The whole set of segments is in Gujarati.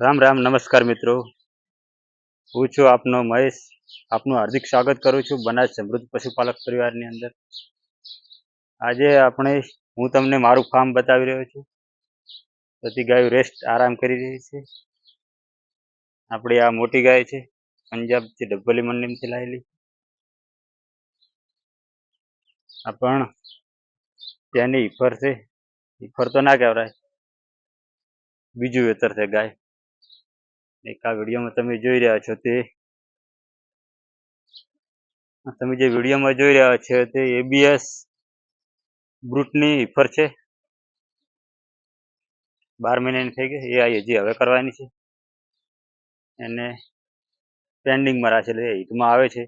રામ રામ, નમસ્કાર મિત્રો. હું છું આપનો મહેશ. આપનું હાર્દિક સ્વાગત કરું છું બનાસ સમૃદ્ધ પશુપાલક પરિવારની અંદર. આજે આપણે, હું તમને મારું ફાર્મ બતાવી રહ્યો છું. બધી ગાયો રેસ્ટ આરામ કરી રહી છે. આપણી આ મોટી ગાય છે પંજાબથી ડબ્બલી મંડીમાંથી લાવેલી આ પણ ત્યાંની ઈફર છે. ઈફર તો ના કહેવાય. બીજું વેતર છે ગાય. એક આ વિડીયોમાં તમે જોઈ રહ્યા છો તે. તમે જે વિડીયોમાં જોઈ રહ્યા છો તે એબીએસ બ્રુટની હિફર છે. બાર મહિનાની થઈ ગઈ એ આ હજી હવે કરવાની છે. એને પેન્ડિંગમાં રાખેલી એ હિટમાં આવે છે.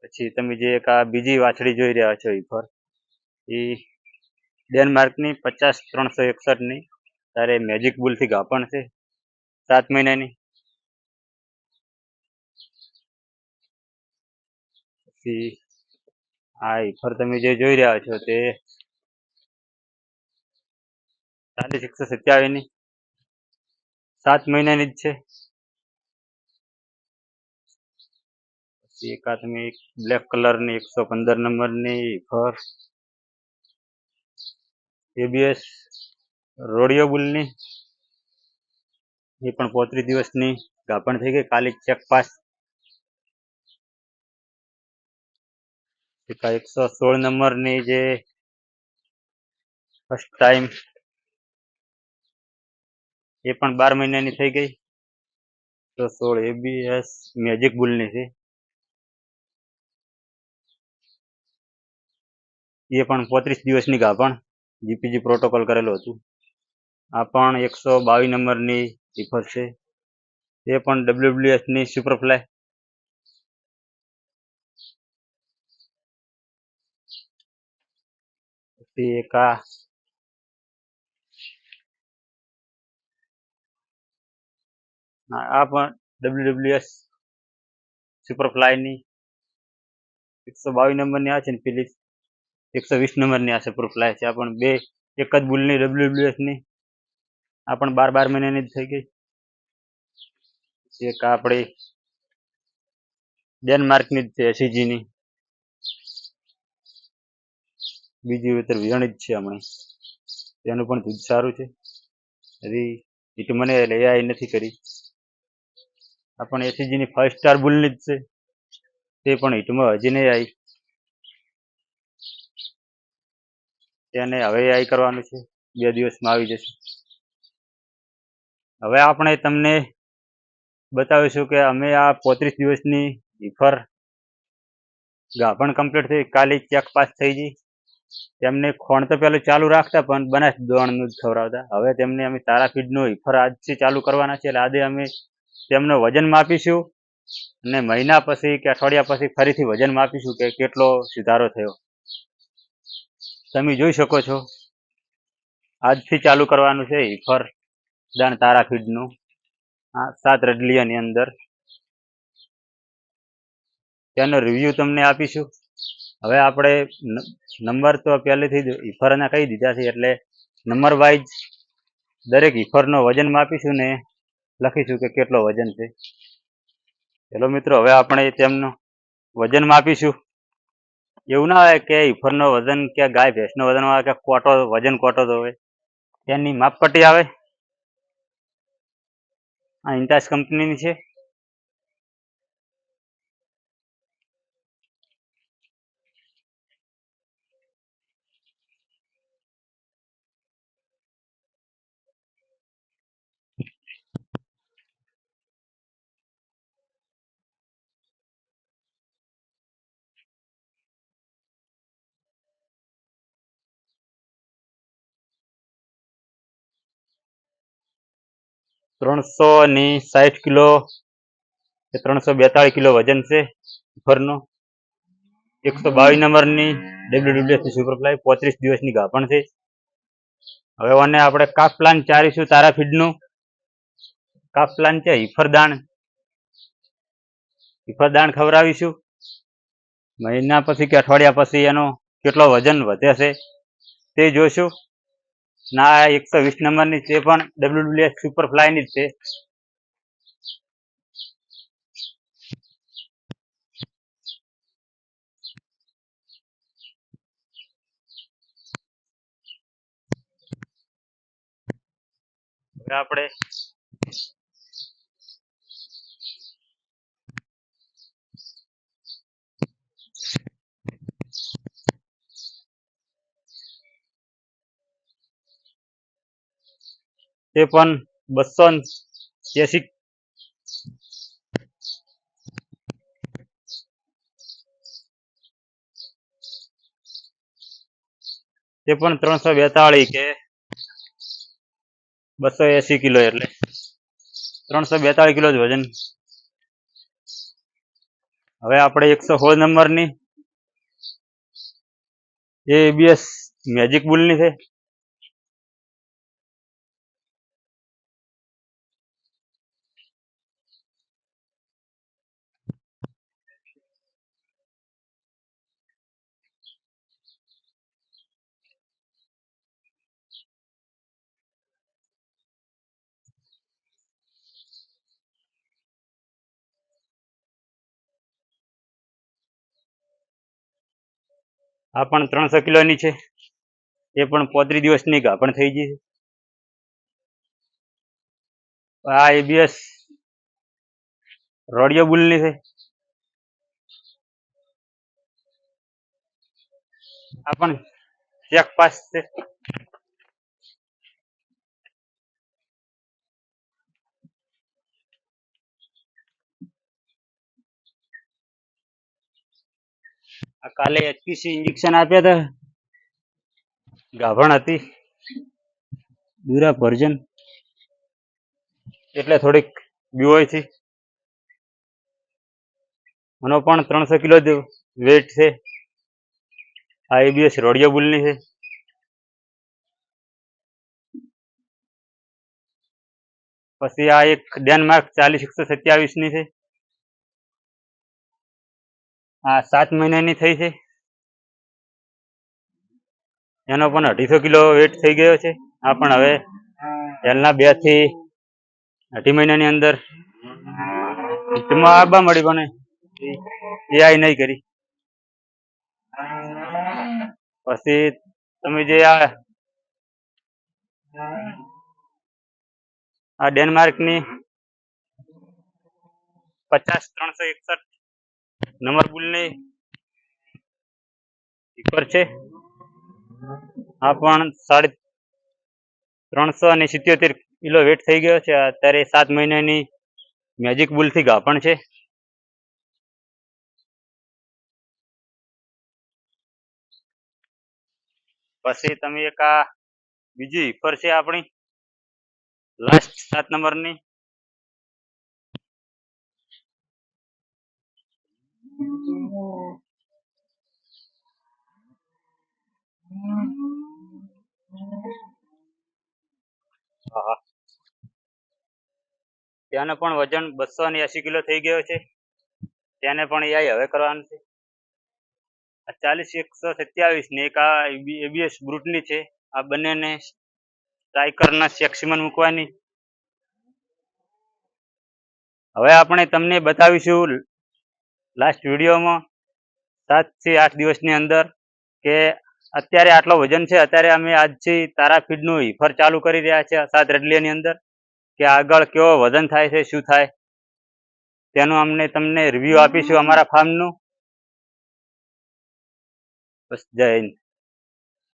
પછી તમે જે એક આ બીજી વાછડી જોઈ રહ્યા છો હિફર એ ડેનમાર્કની પચાસ ત્રણસો એકસઠની તારે મેજિક બુલથી ગાપણ છે? સાત મહિનાની. પછી, આ ઇફર તમે જે જોઈ રહ્યા છો તે ચાલીસ, એકસો સત્યાવીસની. સાત મહિનાની જ છે. પછી એક આ તમે બ્લેક કલરની એકસો પંદર નંબરની ફર એબીએસ રોડિયો બુલની, એ પણ પોત્રીસ દિવસની ગાભણ થઈ ગઈ, કાલે ચેક પાસ એકસો સોળ નંબરની જે ફર્સ્ટ ટાઈમ એ પણ બાર મહિનાની થઈ ગઈ. તો સોળ એબીએસ મેજિક બુલની છે. એ પણ પોત્રીસ દિવસની ગાભણ જીપીજી પ્રોટોકોલ કરેલું હતું. આ પણ એકસો બાવીસ નંબરની ઈફર છે. એ પણ ડબ્લ્યુડબ્લ્યુએસની સુપરફ્લાય પછી એક આ. આ પણ ડબ્લ્યુડબ્લ્યુએસ સુપરફ્લાયની એકસો બાવીસ નંબરની આ છે ને પેલી. એકસો વીસ નંબરની આ સુપરફ્લાય છે. આ પણ બે, એક જ બુલની ડબ્લ્યુડબ્લ્યુએસની. આ પણ બાર બાર મહિનાની જ થઈ ગઈ. એક આપણી ડેનમાર્કની જ છે, એસીજીની. બીજી વેતર વિયાણી જ છે હમણાં. તેનું પણ દૂધ સારું છે. હજી ઈટ મને લઈ નથી કરી. આ પણ એસીજીની સ્ટાર બુલની જ છે. તે પણ હિટમાં હજી નહીં આવી. તેને હવે આઈ કરવાનું છે. બે દિવસમાં આવી જશે. હવે આપણે તમને બતાવીશું કે અમે આ પોત્રીસ દિવસની ઈફર ગાભણ કમ્પ્લીટ થઈ, કાલે ચેક પાસ થઈ ગઈ. તેમને ખોણ તો પહેલું ચાલુ રાખતા, પણ બનાસ દોણનું જ ખવડાવતા. હવે તેમને અમે તારા ફીડનું આજથી ચાલુ કરવાના છે. એટલે આજે અમે તેમનું વજન માપીશું અને મહિના પછી કે અઠવાડિયા પછી ફરીથી વજન માપીશું કે કેટલો સુધારો થયો. તમે જોઈ શકો છો, આજથી ચાલુ કરવાનું છે ઈફર. દાણ તારા ફીડનું આ સાત રડલિયાની અંદર. તેનો રિવ્યુ તમને આપીશું. હવે આપણે નંબર તો પહેલેથી જ ઈફરના કહી દીધા છે, એટલે નંબર વાઇઝ દરેક ઇફરનો વજન માપીશું ને લખીશું કે કેટલો વજન છે. ચલો મિત્રો, હવે આપણે તેમનું વજન માપીશું. એવું ના હોય કે ઇફરનો વજન કે ગાય, ભેંસનો વજન હોય કે કોટો વજન કોટો તો હોય. તેની માપપટ્ટી આવે. આ ઇન્ટાસ કંપનીની છે. ત્રણસો ને સાઠ કિલો કે ત્રણસો બેતાળીસ કિલો વજન છે ઈફરનું એકસો બાવીસ નંબરની ડબ્લ્યુડબ્લ્યુએસ સુપરફ્લાય પોત્રીસ દિવસની ગાભણ છે. હવે ઓને આપણે કાફ પ્લાન ચારીશું તારા ફીડનું. કાફ પ્લાન છે, હિફરદાણ. હિફરદાણ ખવડાવીશું. મહિના પછી કે અઠવાડિયા પછી એનો કેટલો વજન વધે છે તે જોઈશું. ના એકસો વીસ નંબરની છે પણ ડબલ્યુડબ્લ્યુએસ સુપર ફ્લાયની જ છે. આપણે તે પણ બસો એસી તે પણ ત્રણસો બેતાળીસ કે બસો એસી કિલો એટલે. ત્રણસો બેતાળીસ કિલો જ વજન. હવે આપણે એકસો સોળ નંબરની એ એબીએસ મેજિક બુલની છે આ પણ ત્રણસો કિલોની છે. એ પણ પોત્રીસ દિવસની ઘા પણ થઈ ગઈ છે. આ એબીએસ રોડિયો બુલની છે. આ પણ ચેક પાસ છે. આ કાલે એચપીસી ઇન્જેક્શન આપ્યા હતા ગાભણ હતી. દુરા ભર્જન. એટલે થોડીક બીવાય છે મનો પણ ત્રણસો કિલો જ વેટ છે. આ એબીએસ રોડિયો બુલની છે. પછી આ એક ડેનમાર્ક ચાલીસ એકસો સત્યાવીસની છે. આ સાત મહિનાની થઈ છે. એનો પણ અઢીસો કિલો વેટ થઈ ગયો છે. આ પણ હવે પહેલના બેથી અઢી મહિનાની અંદર ટૂંકમાં આવવા મળી પણ એ આઈ નહીં કરી. પછી તમે જે આ આ ડેનમાર્કની પચાસ, ત્રણસો એકસઠ નંબર બુલની સ્પીકર છે. આ પણ સાડી ત્રણસો અને સિત્યોતેર કિલો વેટ થઈ ગયો છે. અત્યારે સાત મહિનાની મેજિક બુલથી ગાભણ છે. પછી તમે એક આ બીજી ઇફર છે આપણી. લાસ્ટ સાત નંબરની. ત્યાંનો પણ વજન બસો ને એસી કિલો થઈ ગયો છે. તેને પણ AI હવે કરવાનું છે. આ ચાલીસ એકસો સત્યાવીસ ને એક આ એબીએસ બ્રુટની છે. આ બંનેને સ્ટ્રાઇકરના સેક્સીમાં મૂકવાની. હવે આપણે તમને બતાવીશું લાસ્ટ વિડીયોમાં સાતથી આઠ દિવસની અંદર કે અત્યારે આટલો વજન છે, અત્યારે અમે આજથી તારાફીડનું હિફર ચાલુ કરી રહ્યા છે, સાત રડલીયાની અંદર કે આગળ કેવો વજન થાય છે, શું થાય. તેનું અમને તમને રિવ્યુ આપીશું અમારા ફાર્મનું બસ જય હિન્દ.